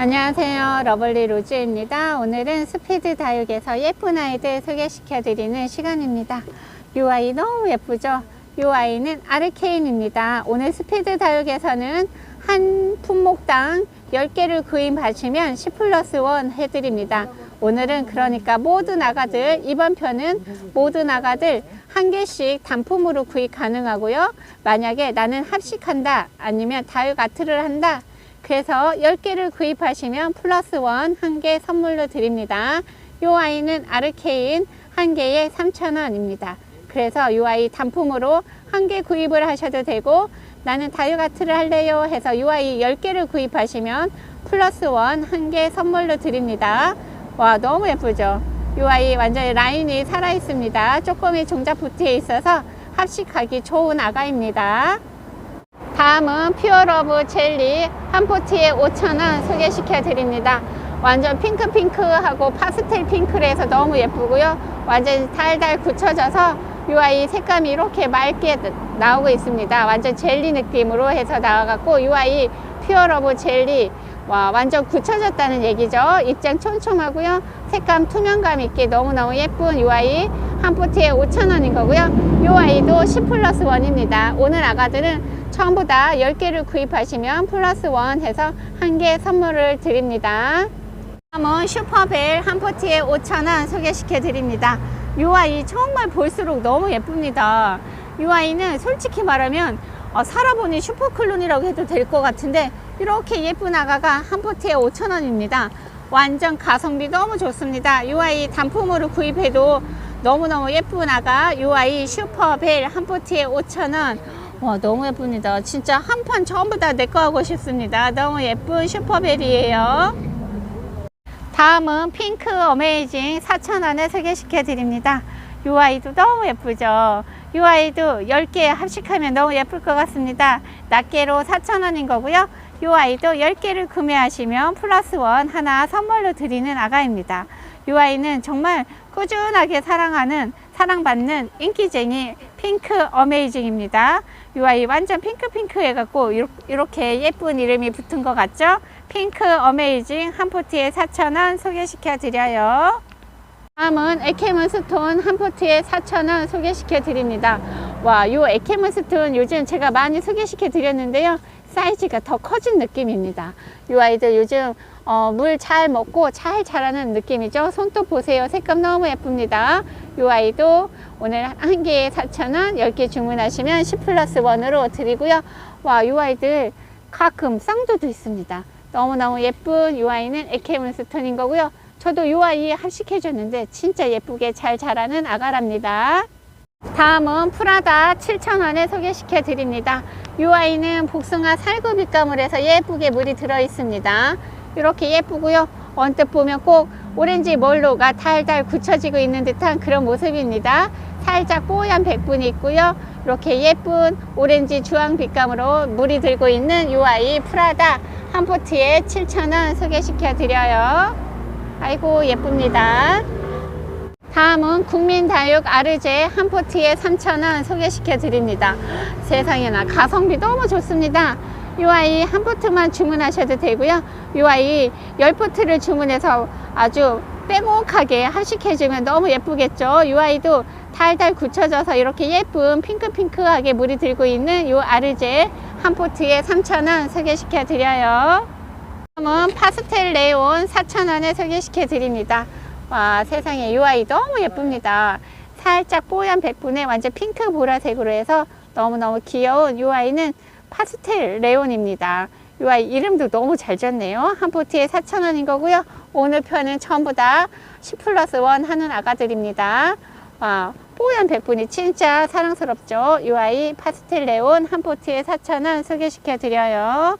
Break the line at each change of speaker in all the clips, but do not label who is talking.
안녕하세요. 러블리 로즈입니다. 오늘은 스피드 다육에서 예쁜 아이들 소개시켜 드리는 시간입니다. 이 아이 너무 예쁘죠? 이 아이는 아르케인입니다. 오늘 스피드 다육에서는 한 품목당 10개를 구입하시면 10 플러스 1 해드립니다. 오늘은 그러니까 모든 아가들, 이번 편은 모든 아가들 한 개씩 단품으로 구입 가능하고요. 만약에 나는 합식한다, 아니면 다육 아트를 한다, 그래서 10개를 구입하시면 플러스 원한개 선물로 드립니다. 이 아이는 아르케인 한 개에 3,000원입니다. 그래서 이 아이 단품으로 한개 구입을 하셔도 되고 나는 다육아트를 할래요 해서 이 아이 10개를 구입하시면 플러스 원한개 선물로 드립니다. 와 너무 예쁘죠? 이 아이 완전히 라인이 살아 있습니다. 조금의 종잡 부티에 있어서 합식하기 좋은 아가입니다. 다음은 퓨어러브 젤리 한 포트에 5,000원 소개시켜 드립니다. 완전 핑크핑크하고 파스텔 핑크래서 너무 예쁘고요. 완전 달달 굳혀져서 이 아이 색감이 이렇게 맑게 나오고 있습니다. 완전 젤리 느낌으로 해서 나와갖고 이 아이 퓨어러브 젤리 와 완전 굳혀졌다는 얘기죠. 입장 촘촘하고요. 색감 투명감 있게 너무너무 예쁜 이 아이 한 포트에 5,000원인 거고요. 이 아이도 10 플러스 1입니다. 오늘 아가들은 전부 다 10개를 구입하시면 플러스 원 해서 한 개 선물을 드립니다. 다음은 슈퍼벨 한 포트에 5,000원 소개시켜 드립니다. 이 아이 정말 볼수록 너무 예쁩니다. 이 아이는 솔직히 말하면 어, 살아보니 슈퍼클론이라고 해도 될 것 같은데 이렇게 예쁜 아가가 한 포트에 5,000원입니다. 완전 가성비 너무 좋습니다. 이 아이 단품으로 구입해도 너무너무 예쁜 아가 이 아이 슈퍼벨 한 포트에 5,000원 와 너무 예쁩니다. 진짜 한 판 전부 다 내 거 하고 싶습니다. 너무 예쁜 슈퍼벨이에요. 다음은 핑크 어메이징 4,000원에 소개시켜 드립니다. 이 아이도 너무 예쁘죠. 이 아이도 10개 합식하면 너무 예쁠 것 같습니다. 낱개로 4,000원인 거고요. 이 아이도 10개를 구매하시면 플러스 원 하나 선물로 드리는 아가입니다. 이 아이는 정말 꾸준하게 사랑하는 사랑받는 인기쟁이 핑크 어메이징입니다. 이 아이 완전 핑크핑크 해갖고 이렇게 예쁜 이름이 붙은 것 같죠? 핑크 어메이징 한 포트에 4,000원 소개시켜 드려요. 다음은 에케문 스톤 한 포트에 4,000원 소개시켜 드립니다. 와, 이 에케문 스톤 요즘 제가 많이 소개시켜 드렸는데요. 사이즈가 더 커진 느낌입니다. 이 아이들 요즘 어, 물 잘 먹고 잘 자라는 느낌이죠. 손톱 보세요. 색감 너무 예쁩니다. 이 아이도 오늘 한 개에 4,000원, 10개 주문하시면 10 플러스 1으로 드리고요. 와, 이 아이들 가끔 쌍두도 있습니다. 너무너무 예쁜 이 아이는 에케문스톤인 거고요. 저도 이 아이 합식해줬는데 진짜 예쁘게 잘 자라는 아가랍니다. 다음은 프라다 7,000원에 소개시켜 드립니다. 이 아이는 복숭아 살구 빛감을 해서 예쁘게 물이 들어 있습니다. 이렇게 예쁘고요. 언뜻 보면 꼭 오렌지 몰로가 달달 굳혀지고 있는 듯한 그런 모습입니다. 살짝 뽀얀 백분이 있고요. 이렇게 예쁜 오렌지 주황 빛감으로 물이 들고 있는 이 아이 프라다 한 포트에 7,000원 소개시켜 드려요. 아이고 예쁩니다. 다음은 국민다육 아르제 한 포트에 3,000원 소개시켜 드립니다. 세상에나 가성비 너무 좋습니다. 이 아이 한 포트만 주문하셔도 되고요. 이 아이 10포트를 주문해서 아주 빼곡하게 한식해 주면 너무 예쁘겠죠. 이 아이도 달달 굳혀져서 이렇게 예쁜 핑크핑크하게 물이 들고 있는 이 아르제 한 포트에 3,000원 소개시켜 드려요. 다음은 파스텔 레온 4,000원에 소개시켜 드립니다. 와 세상에 이 아이 너무 예쁩니다. 살짝 뽀얀 백분에 완전 핑크 보라색으로 해서 너무너무 귀여운 이 아이는 파스텔 레온입니다. 이 아이 이름도 너무 잘 졌네요. 한 포트에 4,000원인 거고요. 오늘 편은 전부 다 10 플러스 1 하는 아가들입니다. 와, 뽀얀 백분이 진짜 사랑스럽죠. 이 아이 파스텔 레온 한 포트에 4,000원 소개시켜 드려요.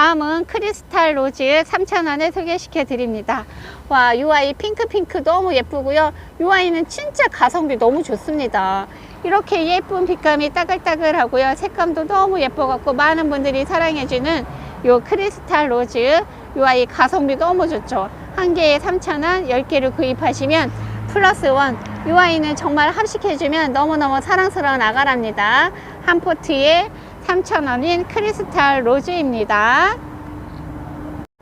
다음은 크리스탈 로즈 3,000원에 소개시켜 드립니다. 와, 이 아이 핑크핑크 너무 예쁘고요. 이 아이는 진짜 가성비 너무 좋습니다. 이렇게 예쁜 빛감이 따글따글하고요. 색감도 너무 예뻐갖고 많은 분들이 사랑해주는 요 크리스탈 로즈 이 아이 가성비 너무 좋죠. 한 개에 3,000원, 10개를 구입하시면 플러스 원. 이 아이는 정말 합식해주면 너무너무 사랑스러운 아가랍니다. 한 포트에 3,000원인 크리스탈 로즈입니다.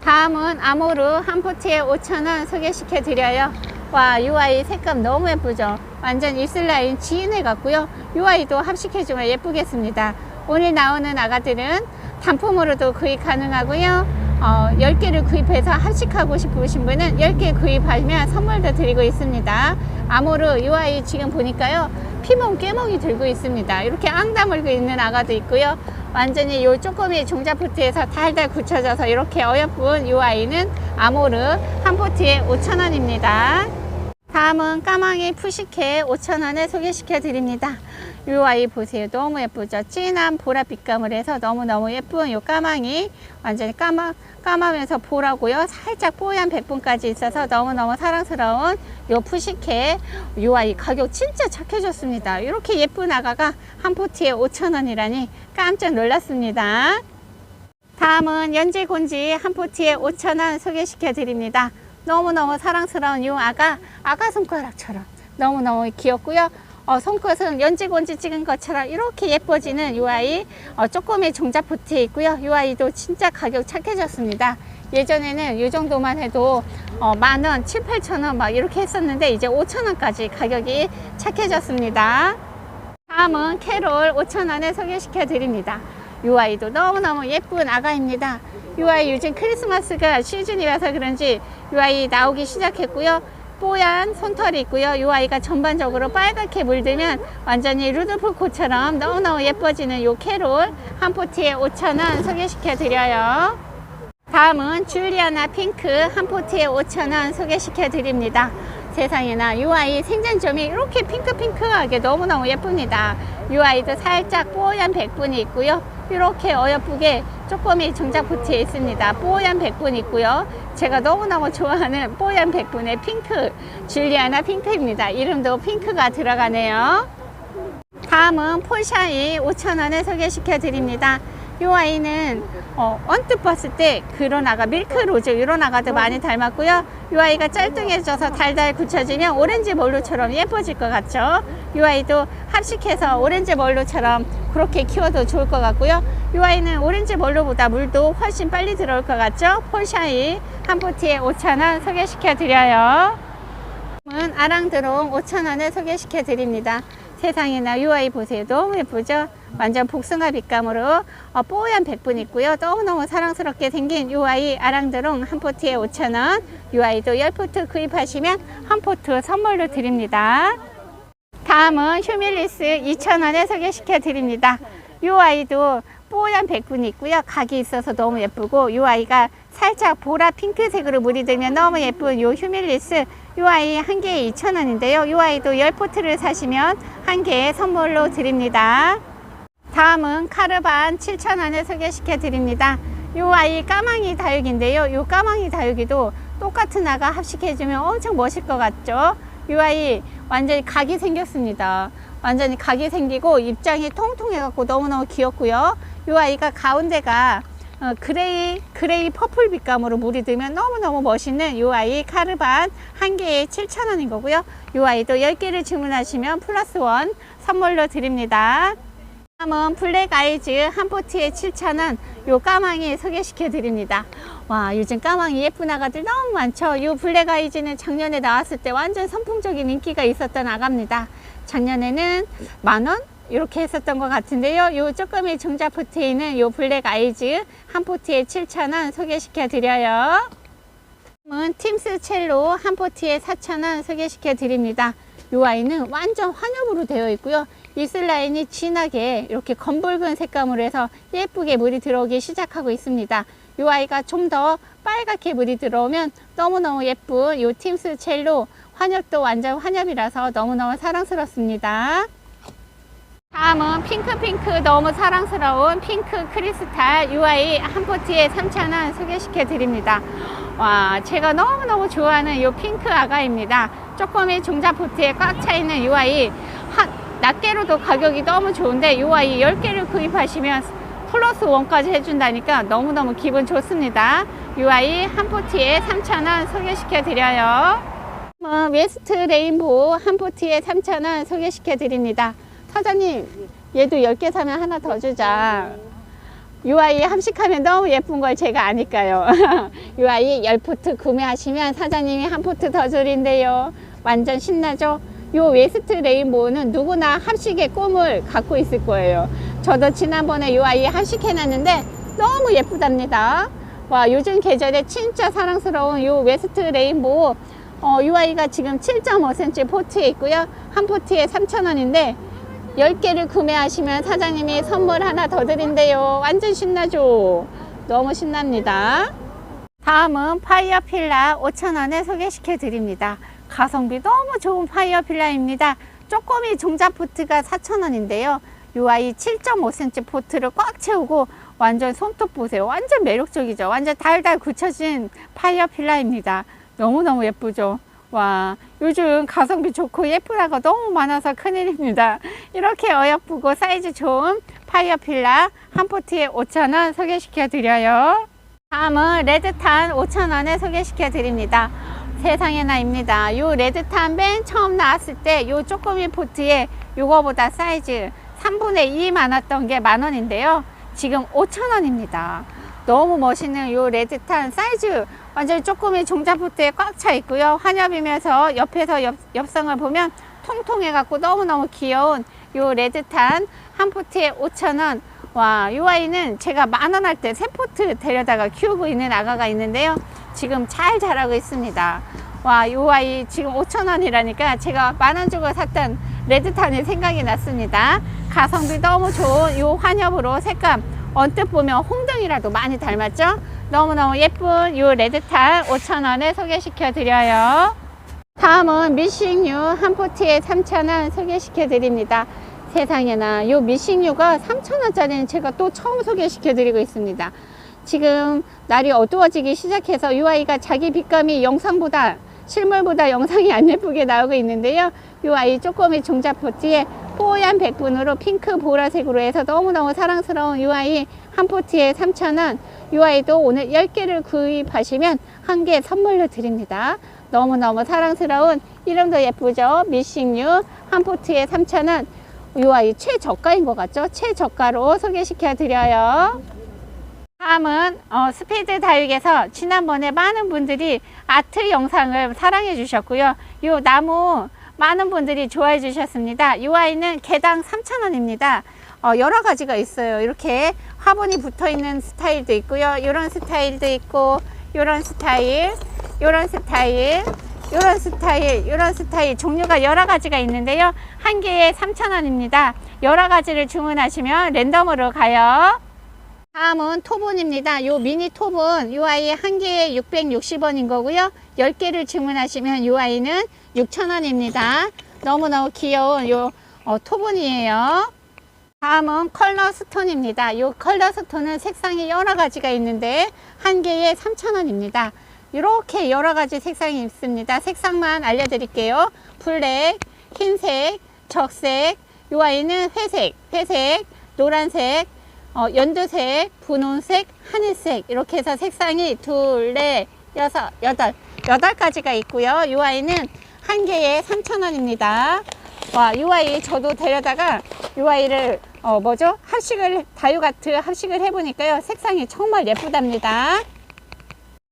다음은 아모르 한 포트에 5,000원 소개시켜 드려요. 와, UI 색감 너무 예쁘죠? 완전 이슬라인 지인을 같고요. UI도 합식해주면 예쁘겠습니다. 오늘 나오는 아가들은 단품으로도 구입 가능하고요. 어, 10개를 구입해서 합식하고 싶으신 분은 10개 구입하면 선물도 드리고 있습니다. 아모르 UI 지금 보니까요. 피멍 깨멍이 들고 있습니다. 이렇게 앙 다물고 있는 아가도 있고요. 완전히 요 쪼꼬미 종자포트에서 달달 굳혀져서 이렇게 어여쁜 UI는 아모르 한 포트에 5,000원입니다. 다음은 까망이 푸시케 5,000원에 소개시켜 드립니다. 요 아이 보세요. 너무 예쁘죠? 진한 보랏빛감을 해서 너무너무 예쁜 요 까망이 완전히 까마, 까마면서 보라고요. 살짝 뽀얀 백분까지 있어서 너무너무 사랑스러운 요 푸시케 요 아이 가격 진짜 착해졌습니다. 이렇게 예쁜 아가가 한 포트에 5,000원이라니 깜짝 놀랐습니다. 다음은 연지곤지 한 포트에 5,000원 소개시켜 드립니다. 너무너무 사랑스러운 이 아가 아가 손가락처럼 너무너무 귀엽고요. 어, 손끝은 연지곤지 찍은 것처럼 이렇게 예뻐지는 이 아이 어, 조금의 종자 포트에 있고요. 이 아이도 진짜 가격 착해졌습니다. 예전에는 이 정도만 해도 어, 만원, 7, 8천원 막 이렇게 했었는데 이제 5천원까지 가격이 착해졌습니다. 다음은 캐롤 5,000원에 소개시켜 드립니다. 이 아이도 너무너무 예쁜 아가입니다. 이 아이 요즘 크리스마스가 시즌이라서 그런지 이 아이 나오기 시작했고요. 뽀얀 손털이 있고요. 이 아이가 전반적으로 빨갛게 물들면 완전히 루드풀 코처럼 너무너무 예뻐지는 이 캐롤 한 포트에 5,000원 소개시켜 드려요. 다음은 줄리아나 핑크 한 포트에 5,000원 소개시켜 드립니다. 세상에나 이 아이 생장점이 이렇게 핑크핑크하게 너무너무 예쁩니다. 이 아이도 살짝 뽀얀 백분이 있고요. 이렇게 어여쁘게 조금이 종작 포트에 있습니다. 뽀얀 백분 있고요. 제가 너무너무 좋아하는 뽀얀 백분의 핑크 줄리아나 핑크입니다. 이름도 핑크가 들어가네요. 다음은 폴샤이 5,000원에 소개시켜 드립니다. 이 아이는 어, 언뜻 봤을 때 그런 아가 밀크로즈 이런 아가도 많이 닮았고요. 이 아이가 짤뚱해져서 달달 굳혀지면 오렌지 몰루처럼 예뻐질 것 같죠. 이 아이도 합식해서 오렌지 몰루처럼 그렇게 키워도 좋을 것 같고요. 이 아이는 오렌지 몰루보다 물도 훨씬 빨리 들어올 것 같죠. 폴샤이 한 포트에 5,000원 소개시켜 드려요. 은 아랑드롱 5,000원에 소개시켜 드립니다. 세상에나 UI 보세요. 너무 예쁘죠? 완전 복숭아 빛감으로 어, 뽀얀 백분 있고요. 너무너무 사랑스럽게 생긴 UI 아랑드롱 한 포트에 5,000원. UI도 10포트 구입하시면 한 포트 선물로 드립니다. 다음은 휴밀리스 2,000원에 소개시켜 드립니다. 이 아이도 뽀얀 백분이 있고요. 각이 있어서 너무 예쁘고 이 아이가 살짝 보라 핑크색으로 물이 들면 너무 예쁜 이 휴밀리스 이 아이 한 개에 2,000원인데요. 이 아이도 10포트를 사시면 한 개에 선물로 드립니다. 다음은 카르반 7,000원에 소개시켜 드립니다. 이 아이 까망이 다육인데요. 이 까망이 다육이도 똑같은 아가 합식해 주면 엄청 멋일 것 같죠? 이 아이 완전히 각이 생겼습니다. 완전히 각이 생기고 입장이 통통해 갖고 너무너무 귀엽고요. 이 아이가 가운데가 어, 그레이 그레이 퍼플 빛감으로 물이 들면 너무너무 멋있는 이 아이 카르반 한 개에 7,000원인 거고요. 이 아이도 10개를 주문하시면 플러스 원 선물로 드립니다. 다음은 블랙 아이즈 한 포트에 7,000원 요 까망이 소개시켜 드립니다. 와 요즘 까망이 예쁜 아가들 너무 많죠. 요 블랙 아이즈는 작년에 나왔을 때 완전 선풍적인 인기가 있었던 아가입니다. 작년에는 만원? 이렇게 했었던 것 같은데요. 요 조금의 종자 포트에 있는 요 블랙 아이즈 한 포트에 7,000원 소개시켜 드려요. 다음은 팀스 첼로 한 포트에 4,000원 소개시켜 드립니다. 이 아이는 완전 환엽으로 되어 있고요. 이슬 라인이 진하게 이렇게 검붉은 색감으로 해서 예쁘게 물이 들어오기 시작하고 있습니다. 이 아이가 좀 더 빨갛게 물이 들어오면 너무너무 예쁜 이 팀스 첼로 환엽도 완전 환엽이라서 너무너무 사랑스럽습니다. 다음은 핑크핑크 너무 사랑스러운 핑크 크리스탈 UI 한 포트에 3,000원 소개시켜 드립니다. 와, 제가 너무너무 좋아하는 이 핑크 아가입니다. 조금의 종자 포트에 꽉 차 있는 UI 한, 낱개로도 가격이 너무 좋은데 UI 10개를 구입하시면 플러스 원까지 해준다니까 너무너무 기분 좋습니다. UI 한 포트에 3,000원 소개시켜 드려요. 어, 웨스트 레인보우 한 포트에 3,000원 소개시켜 드립니다. 사장님, 얘도 10개 사면 하나 더 주자. UI 함식하면 너무 예쁜 걸 제가 아니까요. UI 10포트 구매하시면 사장님이 한 포트 더 줄인대요. 완전 신나죠? 요 웨스트 레인보우는 누구나 합식의 꿈을 갖고 있을 거예요. 저도 지난번에 UI 합식해놨는데 너무 예쁘답니다. 와, 요즘 계절에 진짜 사랑스러운 요 웨스트 레인보우 어, UI가 지금 7.5cm 포트에 있고요. 한 포트에 3,000원인데 10개를 구매하시면 사장님이 선물 하나 더 드린대요. 완전 신나죠? 너무 신납니다. 다음은 파이어 필라 5,000원에 소개시켜 드립니다. 가성비 너무 좋은 파이어 필라입니다. 쪼꼬미 종자 포트가 4,000원인데요. UI 7.5cm 포트를 꽉 채우고 완전 손톱 보세요. 완전 매력적이죠. 완전 달달 굳혀진 파이어 필라입니다. 너무너무 예쁘죠. 와, 요즘 가성비 좋고 예쁘다가 너무 많아서 큰일입니다. 이렇게 어여쁘고 사이즈 좋은 파이어 필라 한 포트에 5,000원 소개시켜 드려요. 다음은 레드탄 5,000원에 소개시켜 드립니다. 세상에나입니다. 요 레드탄 맨 처음 나왔을 때 요 쪼꼬미 포트에 요거보다 사이즈 3분의 2 많았던 게 만원인데요. 지금 5,000원입니다. 너무 멋있는 요 레드탄 사이즈 완전 쪼꼬미 종자 포트에 꽉 차 있고요. 환엽이면서 옆에서 옆, 옆성을 보면 통통해 갖고 너무너무 귀여운 요 레드탄 한 포트에 5,000원 와, 이 아이는 제가 만원 할 때 세 포트 데려다가 키우고 있는 아가가 있는데요. 지금 잘 자라고 있습니다. 와, 이 아이 지금 5천 원이라니까 제가 만원 주고 샀던 레드탄이 생각이 났습니다. 가성비 너무 좋은 이 환엽으로 색감 언뜻 보면 홍등이라도 많이 닮았죠? 너무너무 예쁜 이 레드탄 5천 원에 소개시켜 드려요. 다음은 미싱유 한 포트에 3,000원 소개시켜 드립니다. 세상에나 요 미싱유가 3,000원짜리는 제가 또 처음 소개시켜 드리고 있습니다. 지금 날이 어두워지기 시작해서 이 아이가 자기 빛감이 영상보다 실물보다 영상이 안 예쁘게 나오고 있는데요. 이 아이 쪼꼬미 종자 포트에 뽀얀 백분으로 핑크 보라색으로 해서 너무너무 사랑스러운 이 아이 한 포트에 3,000원. 이 아이도 오늘 10개를 구입하시면 한 개 선물로 드립니다. 너무너무 사랑스러운 이름도 예쁘죠? 미싱유 한 포트에 3,000원. 이 아이 최저가인 것 같죠? 최저가로 소개시켜 드려요. 다음은 어, 스피드 다육에서 지난번에 많은 분들이 아트 영상을 사랑해 주셨고요. 이 나무 많은 분들이 좋아해 주셨습니다. 이 아이는 개당 3,000원입니다. 어, 여러 가지가 있어요. 이렇게 화분이 붙어 있는 스타일도 있고요. 이런 스타일도 있고, 이런 스타일, 이런 스타일, 이런 스타일, 이런 스타일 종류가 여러 가지가 있는데요. 한 개에 3,000원입니다. 여러 가지를 주문하시면 랜덤으로 가요. 다음은 토본입니다. 요 미니 토본 요 아이 한 개에 660원인 거고요. 10개를 주문하시면 요 아이는 6,000원입니다. 너무너무 귀여운 요 어, 토본이에요. 다음은 컬러 스톤입니다. 요 컬러 스톤은 색상이 여러 가지가 있는데 한 개에 3,000원입니다. 이렇게 여러 가지 색상이 있습니다. 색상만 알려드릴게요. 블랙, 흰색, 적색, 요 아이는 회색, 회색, 노란색, 어, 연두색, 분홍색, 하늘색 이렇게 해서 색상이 둘, 넷, 여섯, 여덟, 여덟 가지가 있고요. 이 아이는 한 개에 3,000원입니다. 와, 이 아이 저도 데려다가 이 아이를 어, 뭐죠? 합식을 다육아트 합식을 해보니까요. 색상이 정말 예쁘답니다.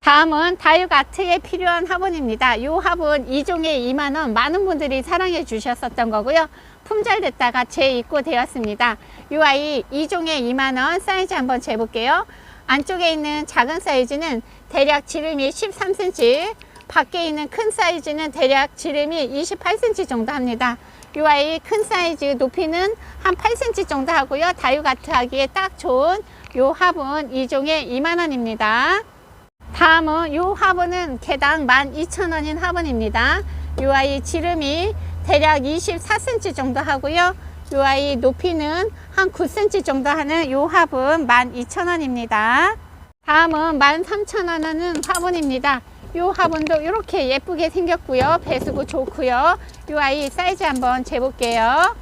다음은 다육아트에 필요한 화분입니다. 이 화분 2종에 2만원 많은 분들이 사랑해 주셨었던 거고요. 품절됐다가 재입고 되었습니다. 이 아이 2종에 2만원 사이즈 한번 재볼게요. 안쪽에 있는 작은 사이즈는 대략 지름이 13cm 밖에 있는 큰 사이즈는 대략 지름이 28cm 정도 합니다. 이 아이 큰 사이즈 높이는 한 8cm 정도 하고요. 다육아트 하기에 딱 좋은 이 화분 2종에 2만원입니다. 다음은 이 화분은 개당 12,000원인 화분입니다. 이 아이 지름이 대략 24cm 정도 하고요. 이 아이 높이는 한 9cm 정도 하는 이 화분 12,000원입니다. 다음은 13,000원 하는 화분입니다. 이 화분도 이렇게 예쁘게 생겼고요. 배수구 좋고요. 이 아이 사이즈 한번 재볼게요.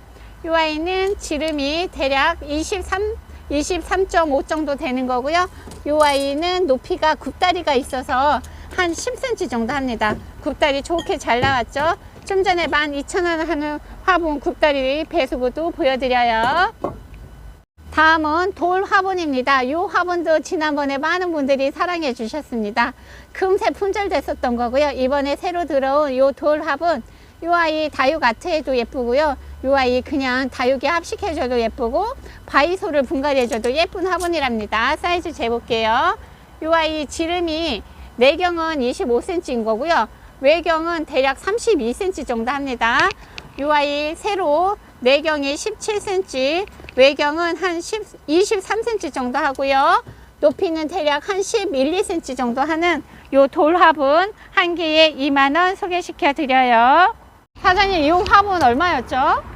이 아이는 지름이 대략 23 23.5 정도 되는 거고요. 이 아이는 높이가 굽다리가 있어서 한 10cm 정도 합니다. 굽다리 좋게 잘 나왔죠. 좀 전에 12,000원 하는 화분 굽다리 배수구도 보여드려요. 다음은 돌 화분입니다. 이 화분도 지난번에 많은 분들이 사랑해 주셨습니다. 금세 품절됐었던 거고요. 이번에 새로 들어온 이 돌 화분, 이 아이 다육 아트에도 예쁘고요. 이 아이 그냥 다육에 합식해줘도 예쁘고 바이소를 분갈이해줘도 예쁜 화분이랍니다. 사이즈 재볼게요. 이 아이 지름이 내경은 25cm인 거고요. 외경은 대략 32cm 정도 합니다. 이 아이 세로 내경이 17cm, 외경은 한 10, 23cm 정도 하고요. 높이는 대략 한 11, 2cm 정도 하는 요 돌 화분 한 개에 2만 원 소개시켜 드려요. 사장님 이 화분 얼마였죠?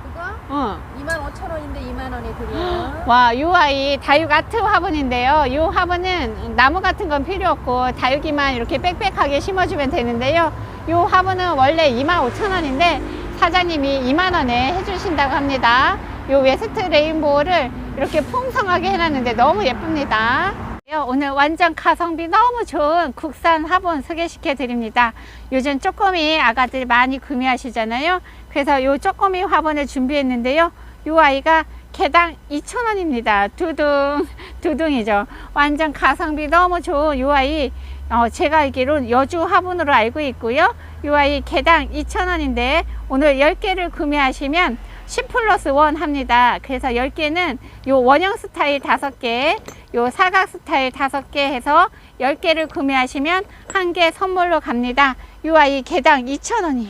그거
어.
2만 5천 원인데 2만 원에 드려요.
와, 이 아이 다육 아트 화분인데요. 이 화분은 나무 같은 건 필요 없고 다육이만 이렇게 빽빽하게 심어주면 되는데요. 이 화분은 원래 25,000원인데 사장님이 2만 원에 해주신다고 합니다. 이 웨스트 레인보우를 이렇게 풍성하게 해놨는데 너무 예쁩니다. 오늘 완전 가성비 너무 좋은 국산 화분 소개시켜 드립니다. 요즘 쪼꼬미 아가들 많이 구매하시잖아요. 그래서 이 쪼꼬미 화분을 준비했는데요. 이 아이가 개당 2,000원입니다. 두둥, 두둥이죠. 완전 가성비 너무 좋은 이 아이, 어, 제가 알기로는 여주 화분으로 알고 있고요. 이 아이 개당 2,000원인데 오늘 10개를 구매하시면 10 플러스 1 합니다. 그래서 10개는 요 원형 스타일 5개, 요 사각 스타일 5개 해서 10개를 구매하시면 한 개 선물로 갑니다. 이 아이 개당 2,000원이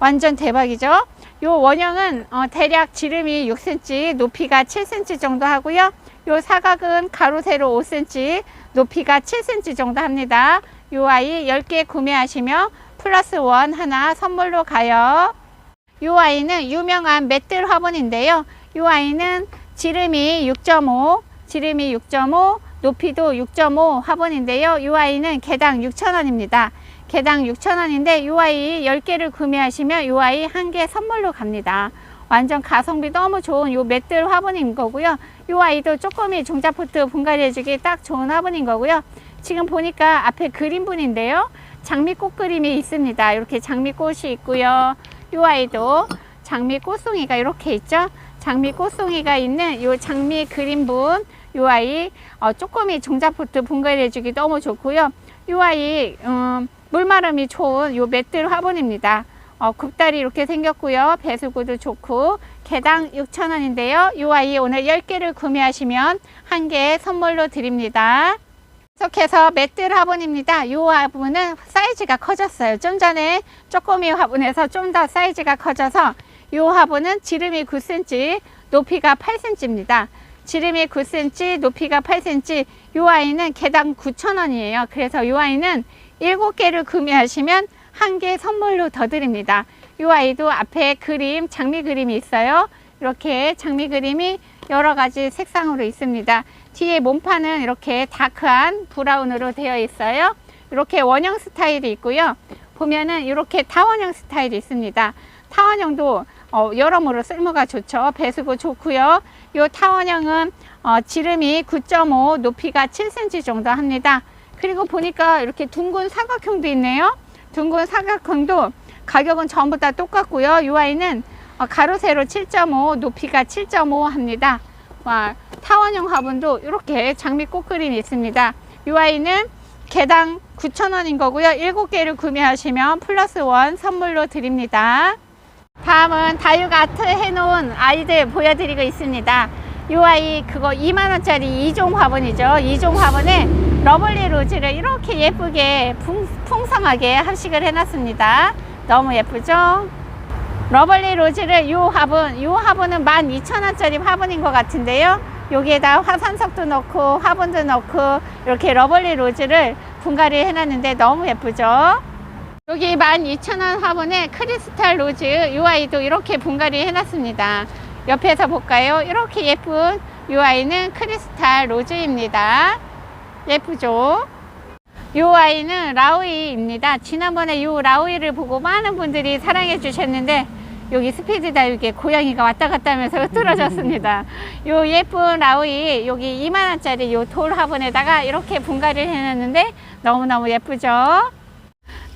완전 대박이죠? 요 원형은 어, 대략 지름이 6cm, 높이가 7cm 정도 하고요. 요 사각은 가로 세로 5cm, 높이가 7cm 정도 합니다. 요 아이 10개 구매하시면 플러스 원 하나 선물로 가요. 요 아이는 유명한 맷들 화분인데요. 요 아이는 지름이 6.5, 지름이 6.5, 높이도 6.5 화분인데요. 요 아이는 개당 6,000원입니다. 개당 6,000원인데 요 아이 10개를 구매하시면 요 아이 한 개 선물로 갑니다. 완전 가성비 너무 좋은 요 맷들 화분인 거고요. 요 아이도 쪼꼬미 종자포트 분갈이 해주기 딱 좋은 화분인 거고요. 지금 보니까 앞에 그림분인데요. 장미꽃 그림이 있습니다. 이렇게 장미꽃이 있고요. 요 아이도 장미 꽃송이가 이렇게 있죠. 장미 꽃송이가 있는 요 장미 그림분 요 아이 어, 쪼꼬미 종자포트 분갈이 해주기 너무 좋고요. 요 아이 음, 물마름이 좋은 요 맷들 화분입니다. 어, 굽다리 이렇게 생겼고요. 배수구도 좋고 개당 6,000원인데요. 요 아이 오늘 10개를 구매하시면 한 개 선물로 드립니다. 계속해서 맷들 화분입니다. 요 화분은 사이즈가 커졌어요. 좀 전에 쪼꼬미 화분에서 좀 더 사이즈가 커져서 요 화분은 지름이 9cm, 높이가 8cm입니다. 지름이 9cm, 높이가 8cm. 요 아이는 개당 9,000원이에요. 그래서 요 아이는 7개를 구매하시면 한 개 선물로 더 드립니다. 요 아이도 앞에 그림, 장미 그림이 있어요. 이렇게 장미 그림이 여러 가지 색상으로 있습니다. 뒤에 몸판은 이렇게 다크한 브라운으로 되어 있어요. 이렇게 원형 스타일이 있고요. 보면은 이렇게 타원형 스타일이 있습니다. 타원형도 어, 여러모로 쓸모가 좋죠. 배수구 좋고요. 이 타원형은 어, 지름이 9.5, 높이가 7cm 정도 합니다. 그리고 보니까 이렇게 둥근 사각형도 있네요. 둥근 사각형도 가격은 전부 다 똑같고요. 이 아이는 어, 가로 세로 7.5, 높이가 7.5 합니다. 와, 타원형 화분도 이렇게 장미 꽃 그림이 있습니다. 이 아이는 개당 9,000원인 거고요. 7개를 구매하시면 플러스 원 선물로 드립니다. 다음은 다육 아트 해놓은 아이들 보여드리고 있습니다. 이 아이 그거 2만원짜리 2종 화분이죠. 2종 화분에 러블리 로즈를 이렇게 예쁘게 풍, 풍성하게 합식을 해놨습니다. 너무 예쁘죠? 러블리 로즈를 이 화분, 이 화분은 12,000원짜리 화분인 것 같은데요. 여기에다 화산석도 넣고 화분도 넣고 이렇게 러블리 로즈를 분갈이 해놨는데 너무 예쁘죠? 여기 12,000원 화분에 크리스탈 로즈 이 아이도 이렇게 분갈이 해놨습니다. 옆에서 볼까요? 이렇게 예쁜 이 아이는 크리스탈 로즈입니다. 예쁘죠? 이 아이는 라우이입니다. 지난번에 이 라우이를 보고 많은 분들이 사랑해 주셨는데 여기 스피드 다육에 고양이가 왔다 갔다 하면서 흐트러졌습니다. 요 예쁜 라우이 여기 2만원짜리 요 돌 화분에다가 이렇게 분갈이를 해놨는데 너무너무 예쁘죠?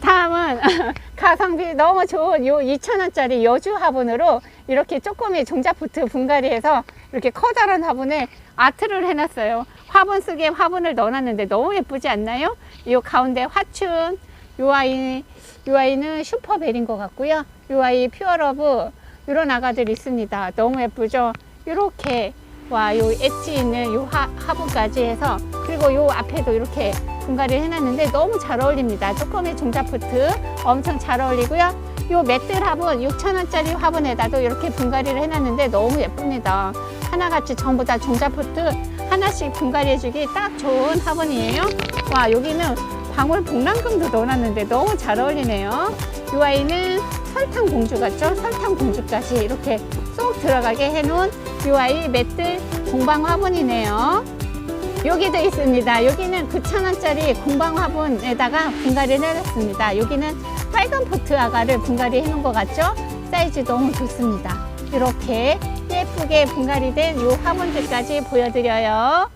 다음은 가성비 너무 좋은 요 2,000원짜리 여주 화분으로 이렇게 쪼꼬미 종자포트 분갈이해서 이렇게 커다란 화분에 아트를 해놨어요. 화분 속에 화분을 넣어놨는데 너무 예쁘지 않나요? 이 가운데 화춘, 요 아이, 요 아이는 슈퍼벨인 것 같고요. 요 아이 퓨어러브 이런 아가들이 있습니다. 너무 예쁘죠? 이렇게 와, 요 엣지 있는 요 화, 화분까지 해서 그리고 요 앞에도 이렇게 분갈이를 해놨는데 너무 잘 어울립니다. 조금의 종자포트 엄청 잘 어울리고요. 요 맷들 화분 6,000원짜리 화분에다도 이렇게 분갈이를 해놨는데 너무 예쁩니다. 하나같이 전부 다 종자포트 하나씩 분갈이해주기 딱 좋은 화분이에요. 와 여기는 방울 복랑금도 넣어놨는데 너무 잘 어울리네요. 이 아이는 설탕 공주 같죠? 설탕 공주까지 이렇게 쏙 들어가게 해놓은 이 아이 맷들 공방 화분이네요. 여기도 있습니다. 여기는 9,000원짜리 공방 화분에다가 분갈이를 해놨습니다. 여기는 빨간 포트 아가를 분갈이 해놓은 것 같죠? 사이즈 너무 좋습니다. 이렇게 예쁘게 분갈이 된 이 화분들까지 보여드려요.